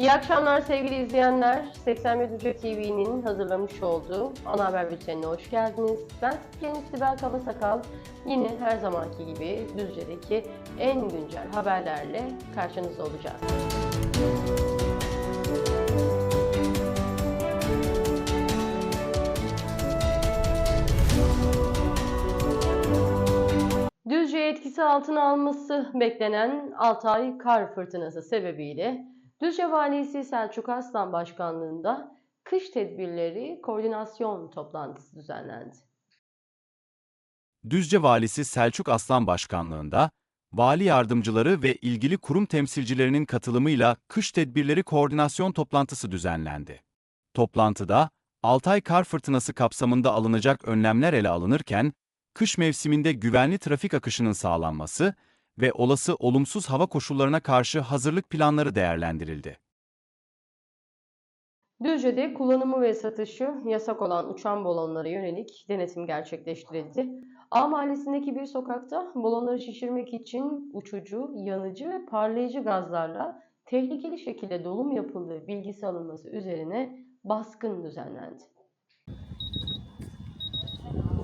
İyi akşamlar sevgili izleyenler. 81 Düzce TV'nin hazırlamış olduğu ana haber bültenine hoş geldiniz. Ben Spikeriniz Sibel Kabasakal. Yine her zamanki gibi Düzce'deki en güncel haberlerle karşınızda olacağız. Etkisi altına alması beklenen Altay kar fırtınası sebebiyle Düzce Valisi Selçuk Aslan Başkanlığında kış tedbirleri koordinasyon toplantısı düzenlendi. Düzce Valisi Selçuk Aslan Başkanlığında, vali yardımcıları ve ilgili kurum temsilcilerinin katılımıyla kış tedbirleri koordinasyon toplantısı düzenlendi. Toplantıda, Altay kar fırtınası kapsamında alınacak önlemler ele alınırken, kış mevsiminde güvenli trafik akışının sağlanması ve olası olumsuz hava koşullarına karşı hazırlık planları değerlendirildi. Düzce'de kullanımı ve satışı yasak olan uçan balonlara yönelik denetim gerçekleştirildi. A mahallesindeki bir sokakta balonları şişirmek için uçucu, yanıcı ve parlayıcı gazlarla tehlikeli şekilde dolum yapıldığı bilgisi alınması üzerine baskın düzenlendi.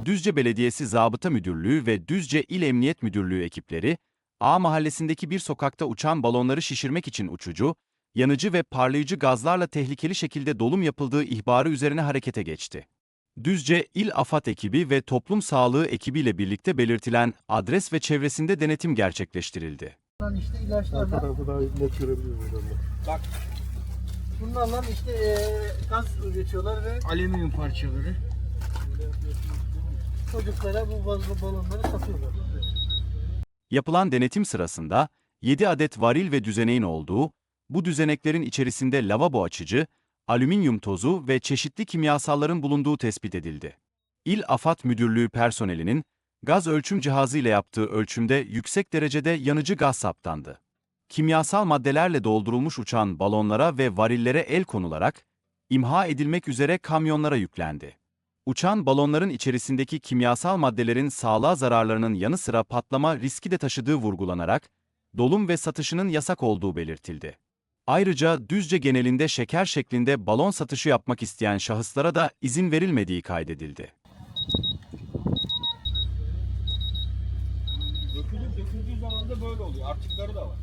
Düzce Belediyesi Zabıta Müdürlüğü ve Düzce İl Emniyet Müdürlüğü ekipleri, A mahallesindeki bir sokakta uçan balonları şişirmek için uçucu, yanıcı ve parlayıcı gazlarla tehlikeli şekilde dolum yapıldığı ihbarı üzerine harekete geçti. Düzce İl AFAD ekibi ve Toplum Sağlığı ekibiyle birlikte belirtilen adres ve çevresinde denetim gerçekleştirildi. Bunlar işte Arka ilaçlarla, tarafı daha net görebiliyoruz buradan. bunlarla işte eee, gaz üretiyorlar ve alüminyum parçaları. Çocuklara bu balonları satıyorlar. Yapılan denetim sırasında 7 adet varil ve düzeneğin olduğu, bu düzeneklerin içerisinde lavabo açıcı, alüminyum tozu ve çeşitli kimyasalların bulunduğu tespit edildi. İl AFAD Müdürlüğü personelinin gaz ölçüm cihazı ile yaptığı ölçümde yüksek derecede yanıcı gaz saptandı. Kimyasal maddelerle doldurulmuş uçan balonlara ve varillere el konularak imha edilmek üzere kamyonlara yüklendi. Uçan balonların içerisindeki kimyasal maddelerin sağlığa zararlarının yanı sıra patlama riski de taşıdığı vurgulanarak, dolum ve satışının yasak olduğu belirtildi. Ayrıca Düzce genelinde şeker şeklinde balon satışı yapmak isteyen şahıslara da izin verilmediği kaydedildi. Dökülür, döküldüğü zaman da böyle oluyor. Artıkları da var.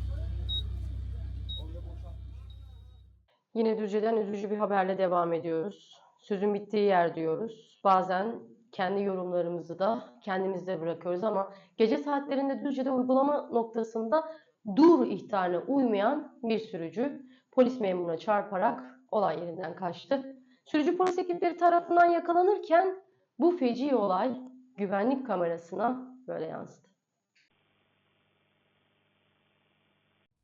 Yine Düzce'den üzücü bir haberle devam ediyoruz. Sözün bittiği yer diyoruz. Bazen kendi yorumlarımızı da kendimizde bırakıyoruz ama gece saatlerinde Düzce'de uygulama noktasında dur ihtarına uymayan bir sürücü polis memuruna çarparak olay yerinden kaçtı. Sürücü polis ekipleri tarafından yakalanırken bu feci olay güvenlik kamerasına böyle yansıdı.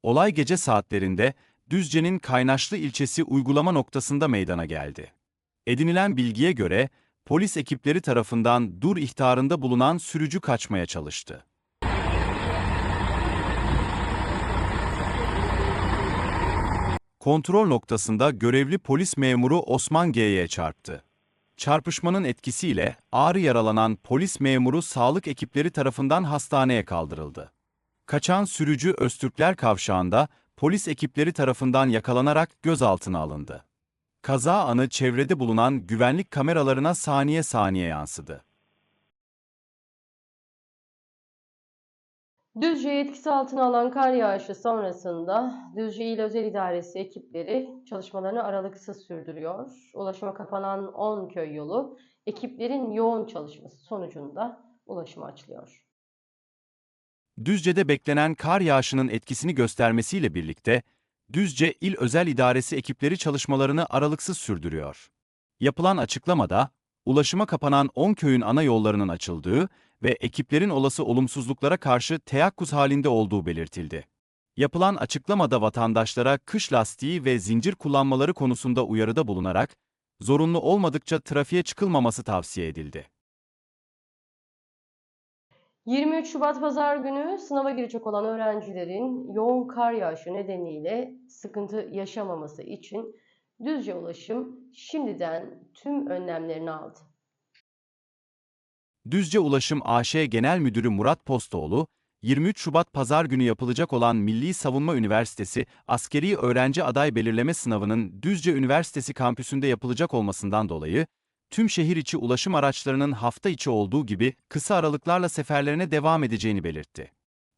Olay gece saatlerinde Düzce'nin Kaynaşlı ilçesi uygulama noktasında meydana geldi. Edinilen bilgiye göre polis ekipleri tarafından dur ihtarında bulunan sürücü kaçmaya çalıştı. Kontrol noktasında görevli polis memuru Osman G'ye çarptı. Çarpışmanın etkisiyle ağır yaralanan polis memuru sağlık ekipleri tarafından hastaneye kaldırıldı. Kaçan sürücü Öztürkler Kavşağı'nda polis ekipleri tarafından yakalanarak gözaltına alındı. Kaza anı çevrede bulunan güvenlik kameralarına saniye saniye yansıdı. Düzce'yi etkisi altına alan kar yağışı sonrasında Düzce İl Özel İdaresi ekipleri çalışmalarını aralıksız sürdürüyor. Ulaşıma kapanan 10 köy yolu ekiplerin yoğun çalışması sonucunda ulaşıma açılıyor. Düzce'de beklenen kar yağışının etkisini göstermesiyle birlikte, Düzce İl Özel İdaresi ekipleri çalışmalarını aralıksız sürdürüyor. Yapılan açıklamada, ulaşıma kapanan 10 köyün ana yollarının açıldığı ve ekiplerin olası olumsuzluklara karşı teyakkuz halinde olduğu belirtildi. Yapılan açıklamada vatandaşlara kış lastiği ve zincir kullanmaları konusunda uyarıda bulunarak, zorunlu olmadıkça trafiğe çıkılmaması tavsiye edildi. 23 Şubat Pazar günü sınava girecek olan öğrencilerin yoğun kar yağışı nedeniyle sıkıntı yaşamaması için Düzce Ulaşım şimdiden tüm önlemlerini aldı. Düzce Ulaşım AŞ Genel Müdürü Murat Postoğlu, 23 Şubat Pazar günü yapılacak olan Milli Savunma Üniversitesi Askeri Öğrenci Aday Belirleme Sınavı'nın Düzce Üniversitesi kampüsünde yapılacak olmasından dolayı, tüm şehir içi ulaşım araçlarının hafta içi olduğu gibi kısa aralıklarla seferlerine devam edeceğini belirtti.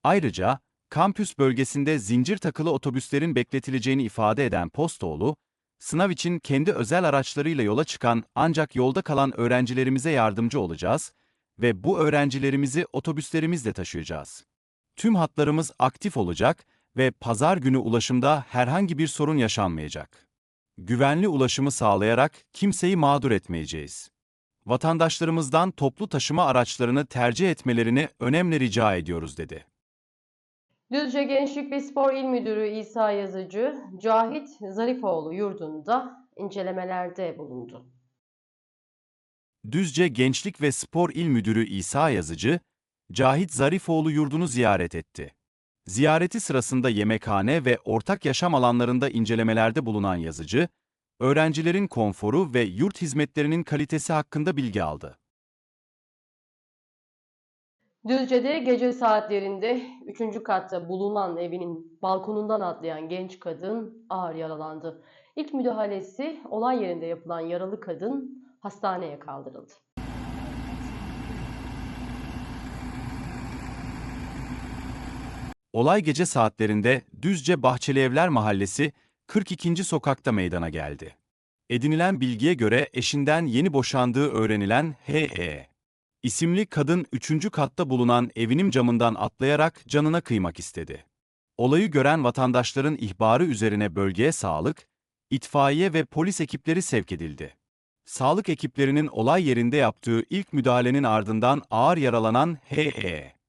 Ayrıca, kampüs bölgesinde zincir takılı otobüslerin bekletileceğini ifade eden Postoğlu, sınav için kendi özel araçlarıyla yola çıkan ancak yolda kalan öğrencilerimize yardımcı olacağız ve bu öğrencilerimizi otobüslerimizle taşıyacağız. Tüm hatlarımız aktif olacak ve pazar günü ulaşımda herhangi bir sorun yaşanmayacak. Güvenli ulaşımı sağlayarak kimseyi mağdur etmeyeceğiz. Vatandaşlarımızdan toplu taşıma araçlarını tercih etmelerini önemli rica ediyoruz dedi. Düzce Gençlik ve Spor İl Müdürü İsa Yazıcı, Cahit Zarifoğlu yurdunda incelemelerde bulundu. Düzce Gençlik ve Spor İl Müdürü İsa Yazıcı, Cahit Zarifoğlu yurdunu ziyaret etti. Ziyareti sırasında yemekhane ve ortak yaşam alanlarında incelemelerde bulunan Yazıcı, öğrencilerin konforu ve yurt hizmetlerinin kalitesi hakkında bilgi aldı. Düzce'de gece saatlerinde 3. katta bulunan evinin balkonundan atlayan genç kadın ağır yaralandı. İlk müdahalesi olay yerinde yapılan yaralı kadın hastaneye kaldırıldı. Olay gece saatlerinde Düzce Bahçeli Evler Mahallesi 42. sokakta meydana geldi. Edinilen bilgiye göre eşinden yeni boşandığı öğrenilen H.E. isimli kadın 3. katta bulunan evinin camından atlayarak canına kıymak istedi. Olayı gören vatandaşların ihbarı üzerine bölgeye sağlık, itfaiye ve polis ekipleri sevk edildi. Sağlık ekiplerinin olay yerinde yaptığı ilk müdahalenin ardından ağır yaralanan H.E.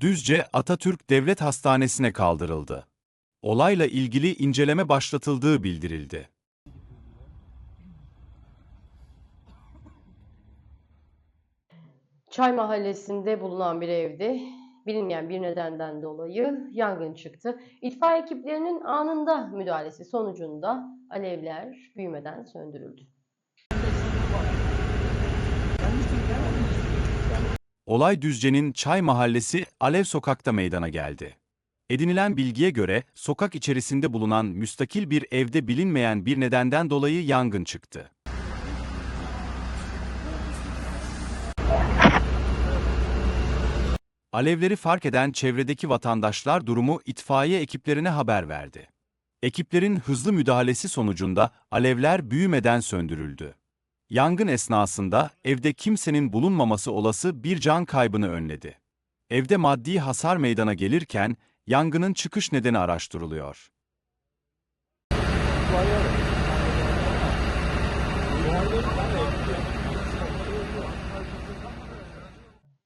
Düzce Atatürk Devlet Hastanesi'ne kaldırıldı. Olayla ilgili inceleme başlatıldığı bildirildi. Çay Mahallesi'nde bulunan bir evde bilinmeyen bir nedenden dolayı yangın çıktı. İtfaiye ekiplerinin anında müdahalesi sonucunda alevler büyümeden söndürüldü. Olay Düzce'nin Çay Mahallesi Alev Sokak'ta meydana geldi. Edinilen bilgiye göre sokak içerisinde bulunan müstakil bir evde bilinmeyen bir nedenden dolayı yangın çıktı. Alevleri fark eden çevredeki vatandaşlar durumu itfaiye ekiplerine haber verdi. Ekiplerin hızlı müdahalesi sonucunda alevler büyümeden söndürüldü. Yangın esnasında evde kimsenin bulunmaması olası bir can kaybını önledi. Evde maddi hasar meydana gelirken yangının çıkış nedeni araştırılıyor.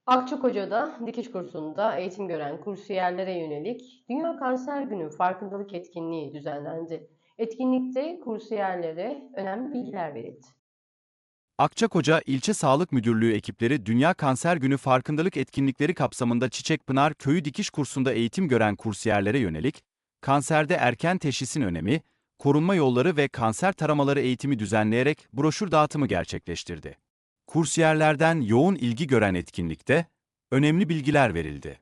Akçakoca'da dikiş kursunda eğitim gören kursiyerlere yönelik Dünya Kanser Günü farkındalık etkinliği düzenlendi. Etkinlikte kursiyerlere önemli bilgiler verildi. Akçakoca İlçe Sağlık Müdürlüğü ekipleri Dünya Kanser Günü farkındalık etkinlikleri kapsamında Çiçekpınar Köyü Dikiş Kursu'nda eğitim gören kursiyerlere yönelik, kanserde erken teşhisin önemi, korunma yolları ve kanser taramaları eğitimi düzenleyerek broşür dağıtımı gerçekleştirdi. Kursiyerlerden yoğun ilgi gören etkinlikte, önemli bilgiler verildi.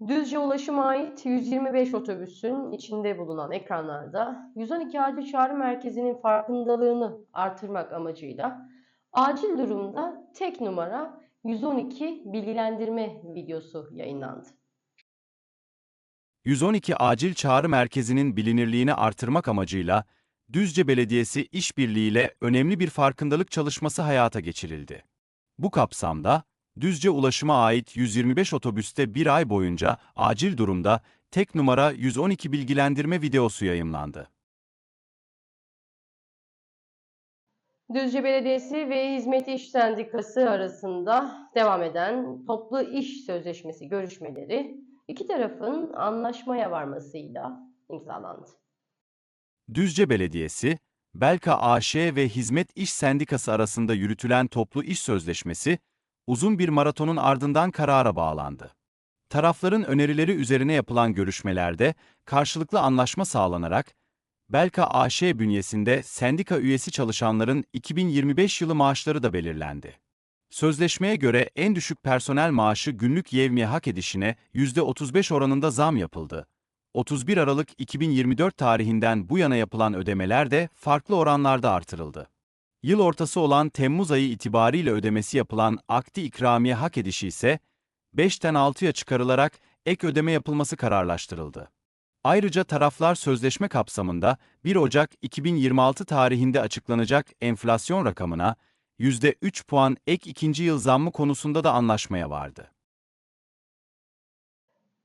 Düzce Ulaşım'a ait 125 otobüsün içinde bulunan ekranlarda 112 Acil Çağrı Merkezi'nin farkındalığını artırmak amacıyla acil durumda tek numara 112 bilgilendirme videosu yayınlandı. 112 Acil Çağrı Merkezi'nin bilinirliğini artırmak amacıyla Düzce Belediyesi işbirliğiyle önemli bir farkındalık çalışması hayata geçirildi. Bu kapsamda Düzce Ulaşım'a ait 125 otobüste bir ay boyunca acil durumda tek numara 112 bilgilendirme videosu yayımlandı. Düzce Belediyesi ve Hizmet İş Sendikası arasında devam eden toplu iş sözleşmesi görüşmeleri iki tarafın anlaşmaya varmasıyla imzalandı. Düzce Belediyesi, Belka AŞ ve Hizmet İş Sendikası arasında yürütülen toplu iş sözleşmesi, uzun bir maratonun ardından karara bağlandı. Tarafların önerileri üzerine yapılan görüşmelerde karşılıklı anlaşma sağlanarak, Belka AŞ bünyesinde sendika üyesi çalışanların 2025 yılı maaşları da belirlendi. Sözleşmeye göre en düşük personel maaşı günlük yevmiye hak edişine %35 oranında zam yapıldı. 31 Aralık 2024 tarihinden bu yana yapılan ödemeler de farklı oranlarda artırıldı. Yıl ortası olan Temmuz ayı itibariyle ödemesi yapılan akdi ikramiye hak edişi ise 5'ten 6'ya çıkarılarak ek ödeme yapılması kararlaştırıldı. Ayrıca taraflar sözleşme kapsamında 1 Ocak 2026 tarihinde açıklanacak enflasyon rakamına %3 puan ek ikinci yıl zammı konusunda da anlaşmaya vardı.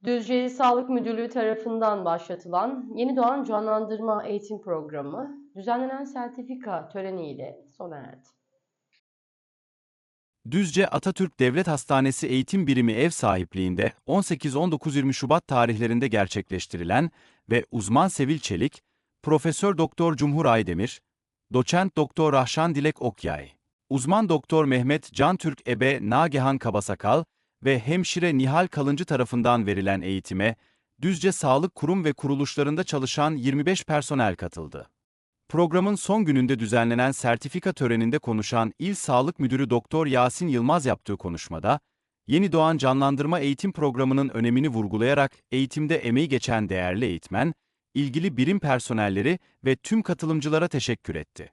Düzce İl Sağlık Müdürlüğü tarafından başlatılan Yeni Doğan Canlandırma Eğitim Programı düzenlenen sertifika töreniyle sona erdi. Düzce Atatürk Devlet Hastanesi Eğitim Birimi ev sahipliğinde 18-19-20 Şubat tarihlerinde gerçekleştirilen ve uzman Sevil Çelik, Profesör Doktor Cumhur Aydemir, Doçent Doktor Rahşan Dilek Okyay, uzman Doktor Mehmet Can Türk Ebe Nagehan Kabasakal ve hemşire Nihal Kalıncı tarafından verilen eğitime Düzce Sağlık Kurum ve kuruluşlarında çalışan 25 personel katıldı. Programın son gününde düzenlenen sertifika töreninde konuşan İl Sağlık Müdürü Doktor Yasin Yılmaz yaptığı konuşmada, Yeni Doğan Canlandırma Eğitim Programı'nın önemini vurgulayarak eğitimde emeği geçen değerli eğitmen, ilgili birim personelleri ve tüm katılımcılara teşekkür etti.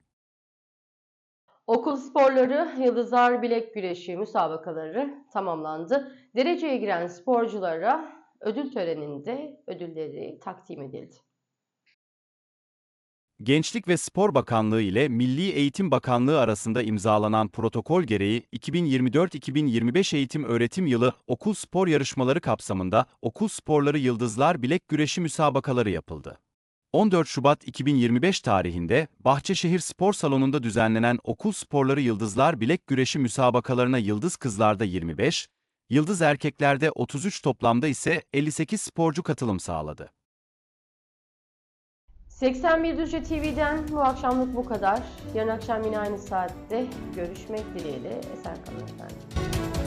Okul sporları, Yıldızlar Bilek Güreşi müsabakaları tamamlandı. Dereceye giren sporculara ödül töreninde ödülleri takdim edildi. Gençlik ve Spor Bakanlığı ile Milli Eğitim Bakanlığı arasında imzalanan protokol gereği 2024-2025 eğitim öğretim yılı okul spor yarışmaları kapsamında okul sporları yıldızlar bilek güreşi müsabakaları yapıldı. 14 Şubat 2025 tarihinde Bahçeşehir Spor Salonu'nda düzenlenen okul sporları yıldızlar bilek güreşi müsabakalarına Yıldız Kızlar'da 25, Yıldız Erkekler'de 33 toplamda ise 58 sporcu katılım sağladı. 81 Düzce TV'den bu akşamlık bu kadar. Yarın akşam yine aynı saatte görüşmek dileğiyle. Esen kalın efendim.